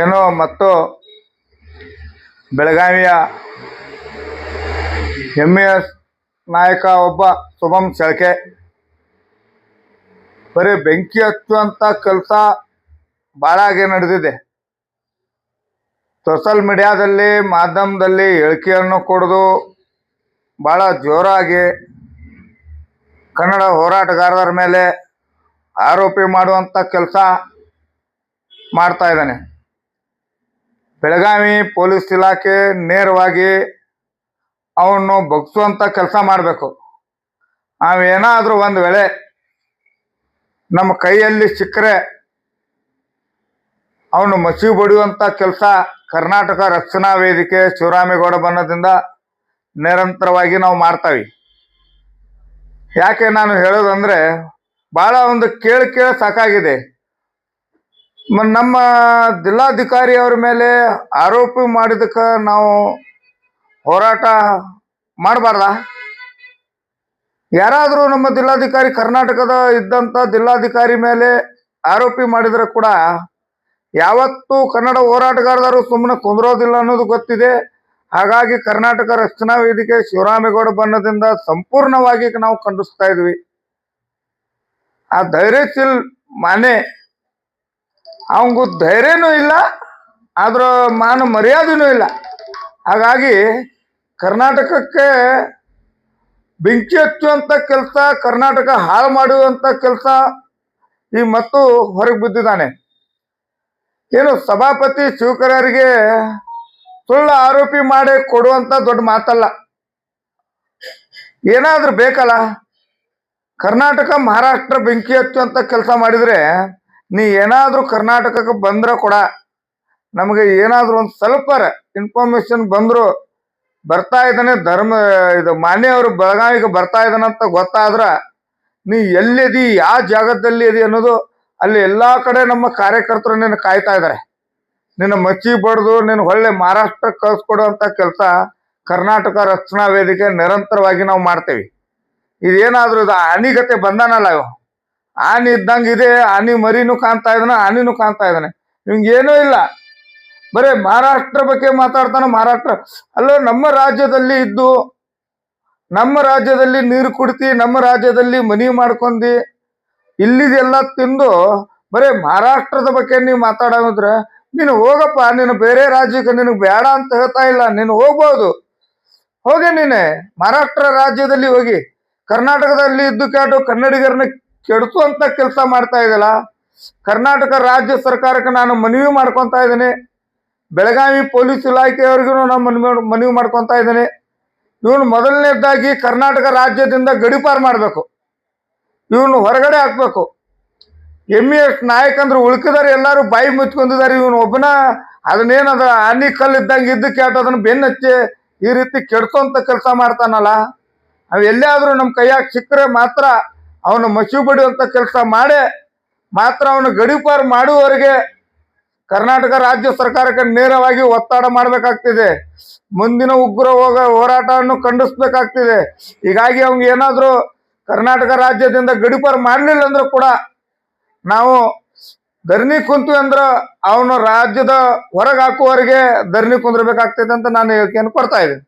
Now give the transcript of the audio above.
ಏನೋ ಮತ್ತು ಬೆಳಗಾವಿಯ ಹೆಮ್ಮೆಯ ನಾಯಕ ಒಬ್ಬ ಶುಭಂ ಶೆಳ್ಕೆ. ಬರೀ ಬೆಂಕಿ ಹಚ್ಚುವಂಥ ಕೆಲಸ ಭಾಳ ಆಗಿ ನಡೆದಿದೆ. ಸೋಷಲ್ ಮೀಡಿಯಾದಲ್ಲಿ ಮಾಧ್ಯಮದಲ್ಲಿ ಹೇಳಿಕೆಯನ್ನು ಕೊಡೋದು ಭಾಳ ಜೋರಾಗಿ ಕನ್ನಡ ಹೋರಾಟಗಾರರ ಮೇಲೆ ಆರೋಪಿ ಮಾಡುವಂಥ ಕೆಲಸ ಮಾಡ್ತಾ ಇದ್ದಾನೆ. ಬೆಳಗಾವಿ ಪೊಲೀಸ್ ಇಲಾಖೆ ನೇರವಾಗಿ ಅವನು ಬಗ್ಸುವಂಥ ಕೆಲಸ ಮಾಡಬೇಕು. ನಾವೇನಾದರೂ ಒಂದು ವೇಳೆ ನಮ್ಮ ಕೈಯಲ್ಲಿ ಸಿಕ್ಕರೆ ಅವನು ಮಸಿ ಬಡಿಯುವಂಥ ಕೆಲಸ ಕರ್ನಾಟಕ ರಕ್ಷಣಾ ವೇದಿಕೆ ಶಿವರಾಮೇಗೌಡ ಬಣ್ಣದಿಂದ ನಿರಂತರವಾಗಿ ನಾವು ಮಾಡ್ತಾವಿ. ಯಾಕೆ ನಾನು ಹೇಳೋದಂದರೆ ಭಾಳ ಒಂದು ಕೇಳಿ ಕೇಳಿ ಸಾಕಾಗಿದೆ. ನಮ್ಮ ಜಿಲ್ಲಾಧಿಕಾರಿ ಅವ್ರ ಮೇಲೆ ಆರೋಪ ಮಾಡಿದಕ್ಕ ನಾವು ಹೋರಾಟ ಮಾಡಬಾರ್ದ? ಯಾರಾದರೂ ನಮ್ಮ ಜಿಲ್ಲಾಧಿಕಾರಿ ಕರ್ನಾಟಕದ ಇದ್ದಂಥ ಜಿಲ್ಲಾಧಿಕಾರಿ ಮೇಲೆ ಆರೋಪಿ ಮಾಡಿದ್ರೆ ಕೂಡ ಯಾವತ್ತೂ ಕನ್ನಡ ಹೋರಾಟಗಾರರು ಸುಮ್ಮನೆ ಕುಂದ್ರೋದಿಲ್ಲ ಅನ್ನೋದು ಗೊತ್ತಿದೆ. ಹಾಗಾಗಿ ಕರ್ನಾಟಕ ರಕ್ಷಣಾ ವೇದಿಕೆ ಶಿವರಾಮೇಗೌಡ ಬಣ್ಣದಿಂದ ಸಂಪೂರ್ಣವಾಗಿ ನಾವು ಖಂಡಿಸ್ತಾ ಇದ್ವಿ. ಆ ಧೈರ್ಯಶೀಲ್ ಮಾನೆ ಅವಂಗೂ ಧೈರ್ಯನೂ ಇಲ್ಲ, ಆದ್ರ ಮಾನ ಮರ್ಯಾದೆನೂ ಇಲ್ಲ. ಹಾಗಾಗಿ ಕರ್ನಾಟಕಕ್ಕೆ ಬೆಂಕಿ ಹಚ್ಚುವಂಥ ಕೆಲಸ, ಕರ್ನಾಟಕ ಹಾಳು ಮಾಡುವಂಥ ಕೆಲಸ ಈ ಮತ್ತು ಹೊರಗೆ ಬಿದ್ದಿದ್ದಾನೆ. ಏನು ಸಭಾಪತಿ ಶಿವಕರ್ಯರಿಗೆ ಸುಳ್ಳು ಆರೋಪಿ ಮಾಡಿ ಕೊಡುವಂಥ ದೊಡ್ಡ ಮಾತಲ್ಲ. ಏನಾದರೂ ಬೇಕಲ್ಲ? ಕರ್ನಾಟಕ, ಮಹಾರಾಷ್ಟ್ರ ಬೆಂಕಿ ಹಚ್ಚುವಂಥ ಕೆಲಸ ಮಾಡಿದ್ರೆ ನೀ ಏನಾದರೂ ಕರ್ನಾಟಕಕ್ಕೆ ಬಂದ್ರೆ ಕೂಡ ನಮಗೆ ಏನಾದರೂ ಒಂದು ಸ್ವಲ್ಪ ಇನ್ಫಾರ್ಮೇಶನ್ ಬಂದ್ರು ಬರ್ತಾ ಇದ್ದಾನೆ ಧರ್ಮ, ಇದು ಮಾನ್ಯವರು ಬೆಳಗಾವಿಗೆ ಬರ್ತಾ ಇದ್ದಾನಂತ ಗೊತ್ತಾದ್ರೆ ನೀ ಎಲ್ಲಿದಿ ಯಾವ ಜಾಗದಲ್ಲಿ ಇದೆ ಅನ್ನೋದು ಅಲ್ಲಿ ಎಲ್ಲಾ ಕಡೆ ನಮ್ಮ ಕಾರ್ಯಕರ್ತರು ನಿನ್ನ ಕಾಯ್ತಾ ಇದ್ದಾರೆ ನಿನ್ನ ಮಚ್ಚಿ ಬಡ್ದು, ನಿನ್ನ ಒಳ್ಳೆ ಮಹಾರಾಷ್ಟ್ರಕ್ಕೆ ಕಳಿಸ್ಕೊಡುವಂಥ ಕೆಲಸ ಕರ್ನಾಟಕ ರಕ್ಷಣಾ ವೇದಿಕೆ ನಿರಂತರವಾಗಿ ನಾವು ಮಾಡ್ತೇವೆ. ಇದೇನಾದ್ರೂ ಇದು ಅನಿಗತೆ ಬಂದಾನಲ್ಲ ಇವ? ಆನಿ ಇದ್ದಂಗೆ ಇದೆ, ಆನೆ ಮರಿನೂ ಕಾಣ್ತಾ ಇದ್ದಾನೆ, ಆನೆನೂ ಕಾಣ್ತಾ ಇದ್ದಾನೆ. ಏನೂ ಇಲ್ಲ. ಬರೇ ಮಹಾರಾಷ್ಟ್ರ ಬಗ್ಗೆ ಮಾತಾಡ್ತಾನೆ ಮಹಾರಾಷ್ಟ್ರ. ಅಲ್ಲ, ನಮ್ಮ ರಾಜ್ಯದಲ್ಲಿ ಇದ್ದು, ನಮ್ಮ ರಾಜ್ಯದಲ್ಲಿ ನೀರು ಕುಡಿತಿ, ನಮ್ಮ ರಾಜ್ಯದಲ್ಲಿ ಮನಿ ಮಾಡ್ಕೊಂಡಿ ಇಲ್ಲಿದೆಲ್ಲ ತಿಂದು, ಬರೇ ಮಹಾರಾಷ್ಟ್ರದ ಬಗ್ಗೆ ನೀವು ಮಾತಾಡೋದ್ರೆ ನೀನು ಹೋಗಪ್ಪ, ನೀನು ಬೇರೆ ರಾಜ್ಯಕ್ಕೆ ನಿನಗೆ ಬೇಡ ಅಂತ ಹೇಳ್ತಾ ಇಲ್ಲ, ನೀನು ಹೋಗ್ಬೋದು. ಹೋಗಿ ನೀನೆ, ಮಹಾರಾಷ್ಟ್ರ ರಾಜ್ಯದಲ್ಲಿ ಹೋಗಿ, ಕರ್ನಾಟಕದಲ್ಲಿ ಇದ್ದು ಕೇಟು ಕನ್ನಡಿಗರನ್ನ ಕೆಡಿಸುವಂತ ಕೆಲಸ ಮಾಡ್ತಾ ಇದಲ್ಲ ಕರ್ನಾಟಕ ರಾಜ್ಯ ಸರ್ಕಾರಕ್ಕೆ ನಾನು ಮನವಿ ಮಾಡ್ಕೊತಾ ಇದ್ದೀನಿ. ಬೆಳಗಾವಿ ಪೊಲೀಸ್ ಇಲಾಖೆಯವರಿಗೂ ನಾನು ಮನವಿ ಮನವಿ ಮಾಡ್ಕೊತಾ ಇದ್ದೀನಿ. ಇವನು ಮೊದಲನೇದಾಗಿ ಕರ್ನಾಟಕ ರಾಜ್ಯದಿಂದ ಗಡಿಪಾರು ಮಾಡಬೇಕು. ಇವನು ಹೊರಗಡೆ ಹಾಕ್ಬೇಕು. ಎಂ ಎಸ್ ನಾಯಕಂದ್ರೆ ಉಳ್ಕಿದಾರೆ, ಎಲ್ಲರೂ ಬಾಯಿ ಮುಚ್ಕೊಂಡಿದ್ದಾರೆ ಇವನು ಒಬ್ಬನ ಅದನ್ನೇನದ ಆನಿ ಕಲ್ಲು ಇದ್ದಂಗೆ ಇದ್ದ ಕೇಟ ಅದನ್ನ ಬೆನ್ನಚ್ಚಿ ಈ ರೀತಿ ಕೆಡ್ಸೋಂತ ಕೆಲಸ ಮಾಡ್ತಾನಲ್ಲ ಅವೆಲ್ಲೇ ಎಲ್ಲಾದ್ರೂ ನಮ್ಮ ಕೈಯಾಗ ಸಿಕ್ಕರೆ ಮಾತ್ರ ಅವನು ಮಸಿ ಬಡಿಯುವಂತ ಕೆಲಸ ಮಾಡಿ ಮಾತ್ರ ಅವನು ಗಡಿಪಾರು ಮಾಡುವವರೆಗೆ ಕರ್ನಾಟಕ ರಾಜ್ಯ ಸರ್ಕಾರಕ್ಕೆ ನೇರವಾಗಿ ಒತ್ತಡ ಮಾಡಬೇಕಾಗ್ತಿದೆ. ಮುಂದಿನ ಉಗ್ರ ಹೋಗ ಹೋರಾಟವನ್ನು ಖಂಡಿಸ್ಬೇಕಾಗ್ತಿದೆ. ಹೀಗಾಗಿ ಅವ್ನಿಗೆ ಏನಾದರೂ ಕರ್ನಾಟಕ ರಾಜ್ಯದಿಂದ ಗಡಿಪಾರು ಮಾಡಲಿಲ್ಲ ಅಂದ್ರೂ ಕೂಡ ನಾವು ಧರಣಿ ಕುಂತು ಅಂದ್ರೆ ಅವನು ರಾಜ್ಯದ ಹೊರಗೆ ಹಾಕುವವರೆಗೆ ಧರಣಿ ಕುಂದ್ರಬೇಕಾಗ್ತದೆ ಅಂತ ನಾನು ಹೇಳಿಕೆಯನ್ನು ಕೊಡ್ತಾ ಇದ್ದೀನಿ.